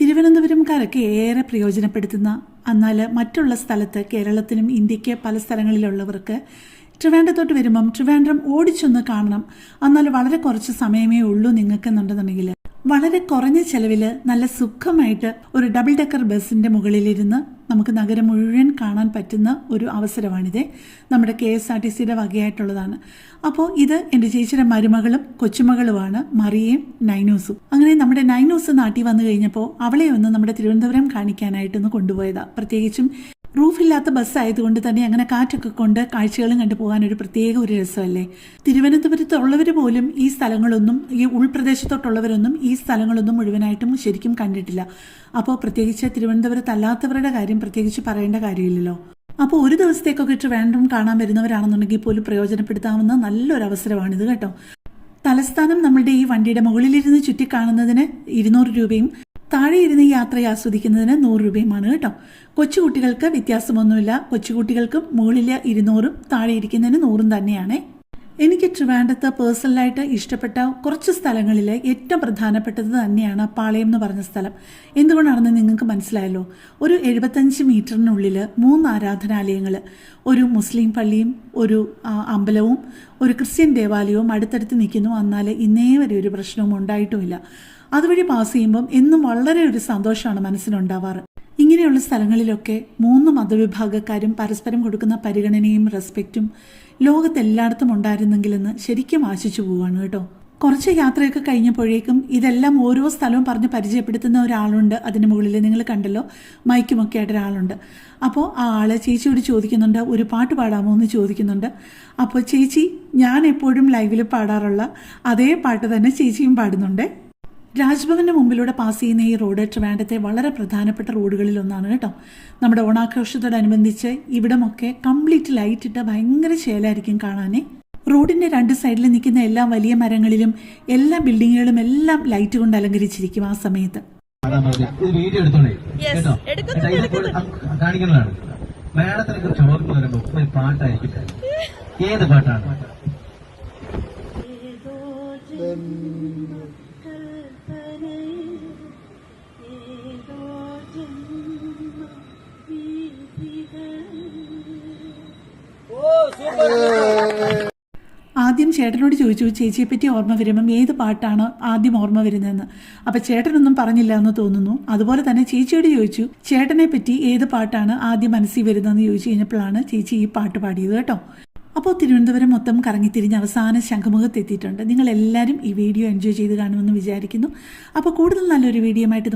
തിരുവനന്തപുരംകാരൊക്കെ ഏറെ പ്രയോജനപ്പെടുത്തുന്ന എന്നാൽ മറ്റുള്ള സ്ഥലത്ത് കേരളത്തിനും ഇന്ത്യയ്ക്ക് പല സ്ഥലങ്ങളിലുള്ളവർക്ക് ട്രിവാൻഡ്രത്തോട്ട് വരുമ്പം ട്രിവാൻഡ്രം ഓടിച്ചൊന്ന് കാണണം. എന്നാൽ വളരെ കുറച്ച് സമയമേ ഉള്ളൂ നിങ്ങൾക്കെന്നുണ്ടെന്നുണ്ടെങ്കിൽ. വളരെ കുറഞ്ഞ ചെലവിൽ നല്ല സുഖമായിട്ട് ഒരു ഡബിൾ ഡെക്കർ ബസ്സിന്റെ മുകളിലിരുന്ന് നമുക്ക് നഗരം മുഴുവൻ കാണാൻ പറ്റുന്ന ഒരു അവസരമാണിത്. നമ്മുടെ കെ എസ് ആർ ടി സിയുടെ വകയായിട്ടുള്ളതാണ്. അപ്പോൾ ഇത് എന്റെ ചേച്ചിയുടെ മരുമകളും കൊച്ചുമകളുമാണ് മറിയയും നൈനൂസും. അങ്ങനെ നമ്മുടെ നൈനൂസ് നാട്ടിൽ വന്നു കഴിഞ്ഞപ്പോൾ അവളെ ഒന്ന് നമ്മുടെ തിരുവനന്തപുരം കാണിക്കാനായിട്ടൊന്ന് കൊണ്ടുപോയതാണ് പ്രത്യേകിച്ചും റൂഫില്ലാത്ത ബസ് ആയതുകൊണ്ട് തന്നെ അങ്ങനെ കാറ്റൊക്കെ കൊണ്ട് കാഴ്ചകളും കണ്ടു പോകാൻ ഒരു പ്രത്യേക ഒരു രസമല്ലേ? തിരുവനന്തപുരത്തുള്ളവർ പോലും ഈ സ്ഥലങ്ങളൊന്നും ഈ ഉൾപ്രദേശത്തോട്ടുള്ളവരൊന്നും ഈ സ്ഥലങ്ങളൊന്നും മുഴുവനായിട്ടും ശരിക്കും കണ്ടിട്ടില്ല. അപ്പോൾ പ്രത്യേകിച്ച് തിരുവനന്തപുരത്തല്ലാത്തവരുടെ കാര്യം പ്രത്യേകിച്ച് പറയേണ്ട കാര്യമില്ലല്ലോ. അപ്പോൾ ഒരു ദിവസത്തേക്കൊക്കെ ട്രിവാൻഡ്രം കാണാൻ വരുന്നവരാണെന്നുണ്ടെങ്കിൽ പോലും പ്രയോജനപ്പെടുത്താവുന്ന നല്ലൊരു അവസരമാണിത് കേട്ടോ. തലസ്ഥാനം നമ്മളുടെ ഈ വണ്ടിയുടെ മുകളിലിരുന്ന് ചുറ്റിക്കാണുന്നതിന് ഇരുന്നൂറ് രൂപയും താഴെ ഇരുന്ന് യാത്ര ആസ്വദിക്കുന്നതിന് നൂറ് രൂപയുമാണ് കേട്ടോ. കൊച്ചുകുട്ടികൾക്ക് വ്യത്യാസമൊന്നുമില്ല. കൊച്ചുകുട്ടികൾക്കും മുകളിൽ ഇരുന്നൂറും താഴെ ഇരിക്കുന്നതിന് നൂറും തന്നെയാണ്. എനിക്ക് ട്രിവാൻഡത്ത് പേഴ്സണലായിട്ട് ഇഷ്ടപ്പെട്ട കുറച്ച് സ്ഥലങ്ങളിലെ ഏറ്റവും പ്രധാനപ്പെട്ടത് തന്നെയാണ് പാളയം എന്ന് പറഞ്ഞ സ്ഥലം. എന്തുകൊണ്ടാണെന്ന് നിങ്ങൾക്ക് മനസ്സിലായല്ലോ? ഒരു എഴുപത്തഞ്ച് മീറ്ററിനുള്ളിൽ മൂന്ന് ആരാധനാലയങ്ങൾ ഒരു മുസ്ലിം പള്ളിയും ഒരു അമ്പലവും ഒരു ക്രിസ്ത്യൻ ദേവാലയവും അടുത്തടുത്ത് നിൽക്കുന്നു. എന്നാൽ ഇന്നേ വരെ ഒരു പ്രശ്നവും ഉണ്ടായിട്ടുമില്ല. അതുവഴി പാസ് ചെയ്യുമ്പം എന്നും വളരെ ഒരു സന്തോഷമാണ് മനസ്സിനുണ്ടാവാറ് ഇങ്ങനെയുള്ള സ്ഥലങ്ങളിലൊക്കെ മൂന്ന് മതവിഭാഗക്കാരും പരസ്പരം കൊടുക്കുന്ന പരിഗണനയും റെസ്പെക്റ്റും ലോകത്തെല്ലായിടത്തും ഉണ്ടായിരുന്നെങ്കിലെന്ന് ശരിക്കും ആശിച്ചു പോവാണ് കേട്ടോ. കുറച്ച് യാത്രയൊക്കെ കഴിഞ്ഞപ്പോഴേക്കും ഇതെല്ലാം ഓരോ സ്ഥലവും പറഞ്ഞ് പരിചയപ്പെടുത്തുന്ന ഒരാളുണ്ട്. അതിന് മുകളിൽ നിങ്ങൾ കണ്ടല്ലോ മൈക്കുമൊക്കെ ആയിട്ട് ഒരാളുണ്ട്. അപ്പോൾ ആ ആൾ ചേച്ചിയോട് ചോദിക്കുന്നുണ്ട് ഒരു പാട്ട് പാടാമോ? എന്ന് ചോദിക്കുന്നുണ്ട്. അപ്പോൾ ചേച്ചി ഞാൻ എപ്പോഴും ലൈവിൽ പാടാറുള്ള അതേ പാട്ട് തന്നെ ചേച്ചിയും പാടുന്നുണ്ട്. രാജ്ഭവന്റെ മുമ്പിലൂടെ പാസ് ചെയ്യുന്ന ഈ റോഡ് ട്രിവാൻഡത്തെ വളരെ പ്രധാനപ്പെട്ട റോഡുകളിൽ ഒന്നാണ് കേട്ടോ. നമ്മുടെ ഓണാഘോഷത്തോടനുബന്ധിച്ച് ഇവിടമൊക്കെ കംപ്ലീറ്റ് ലൈറ്റ് ഇട്ട ഭയങ്കര ശേലായിരിക്കും കാണാനേ. റോഡിന്റെ രണ്ട് സൈഡിൽ നിൽക്കുന്ന എല്ലാ വലിയ മരങ്ങളിലും എല്ലാ ബിൽഡിങ്ങുകളും എല്ലാം ലൈറ്റ് കൊണ്ട് അലങ്കരിച്ചിരിക്കും ആ സമയത്ത്. കാണിക്കുന്നതാണ്. മേഡത്തിനെ കുറിച്ച് ഓർമ്മ വരുമ്പോ ഒരു പാട്ടായിരിക്കും ഏത് പാട്ടാണ്? ആദ്യം ചേട്ടനോട് ചോദിച്ചു ചേച്ചിയെ പറ്റി ഓർമ്മ വരുമ്പം ഏത് പാട്ടാണ് ആദ്യം ഓർമ്മ വരുന്നതെന്ന്? അപ്പൊ ചേട്ടനൊന്നും പറഞ്ഞില്ല എന്ന് തോന്നുന്നു. അതുപോലെ തന്നെ ചേച്ചിയോട് ചോദിച്ചു ചേട്ടനെ പറ്റി ഏത് പാട്ടാണ് ആദ്യം മനസ്സിൽ വരുന്നതെന്ന് ചോദിച്ചു കഴിഞ്ഞപ്പോഴാണ് ചേച്ചി ഈ പാട്ട് പാടിയത് കേട്ടോ. അപ്പോൾ തിരുവനന്തപുരം മൊത്തം കറങ്ങിത്തിരിഞ്ഞ് അവസാന ശംഖുമുഖത്ത് എത്തിയിട്ടുണ്ട്. നിങ്ങൾ എല്ലാവരും ഈ വീഡിയോ എൻജോയ് ചെയ്ത് കാണുമെന്ന് വിചാരിക്കുന്നു. അപ്പോൾ കൂടുതൽ നല്ലൊരു വീഡിയോ ആയിട്ട്